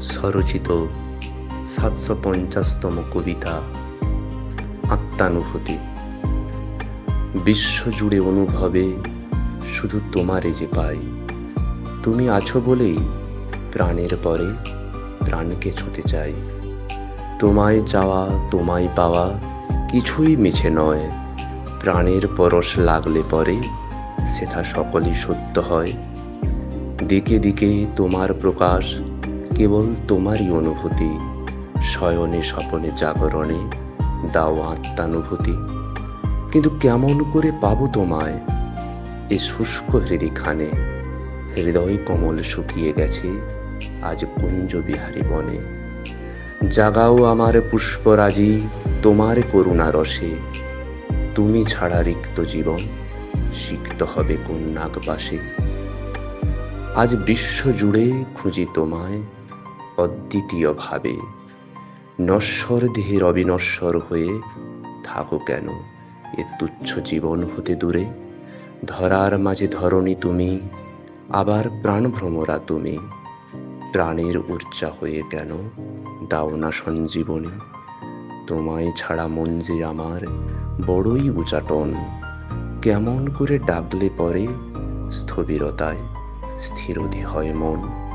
স্বরচিত সাতশো পঞ্চাশতম কবিতা আত্মানুভূতি। বিশ্বজুড়ে অনুভবে শুধু তোমারে যে পাই। তুমি আছো বলেই প্রাণের পরে প্রাণকে ছুতে চাই। তোমায় চাওয়া, তোমায় পাওয়া কিছুই মিছে নয়। প্রাণের পরশ লাগলে পরে সেথা সকলই সত্য হয়। দিকে দিকে তোমার প্রকাশ কেবল তোমারই অনুভূতি, শয়নে স্বপনে জাগরণে দাও আত্মানুভূতি। কিন্তু কেমন করে পাবো তোমায়? এ শুষ্ক হৃদিখানে হৃদয় কমল শুকিয়ে গেছে আজ কুঞ্জ বিহারী বনে। জাগাও আমার পুষ্পরাজি তোমার করুণা রসে। তুমি ছাড়া রিক্ত জীবন সিক্ত হবে কোন নাগবাসে আজ বিশ্ব জুড়ে খুঁজি তোমায় অদ্বিতীয় ভাবে নশ্বর দেহের অবিনশ্বর হয়ে থাকো কেন? এ তুচ্ছ জীবন হতে দূরে, ধরার মাঝে ধরণী তুমি, আবার প্রাণভ্রমরা তুমি। প্রাণের উর্জা হয়ে কেন? দাও না সঞ্জীবনী, তোমায় ছাড়া মন যে আমার বড়ই উচাটন। কেমন করে ডাকলে পরে স্থবিরতায় স্থিরধি হয় মন।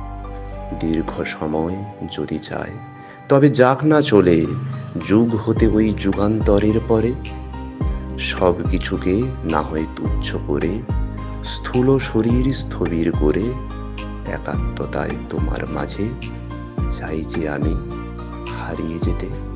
দীর্ঘ সময় যদি চায়, তবে যাক না চলে, যুগ হতে ওই যুগান্তরের পরে। সব কিছুকে না হয় তুচ্ছ করে, স্থূল শরীর স্থবির করে, একাত্মতায় তোমার মাঝে চাই যে আমি হারিয়ে যেতে।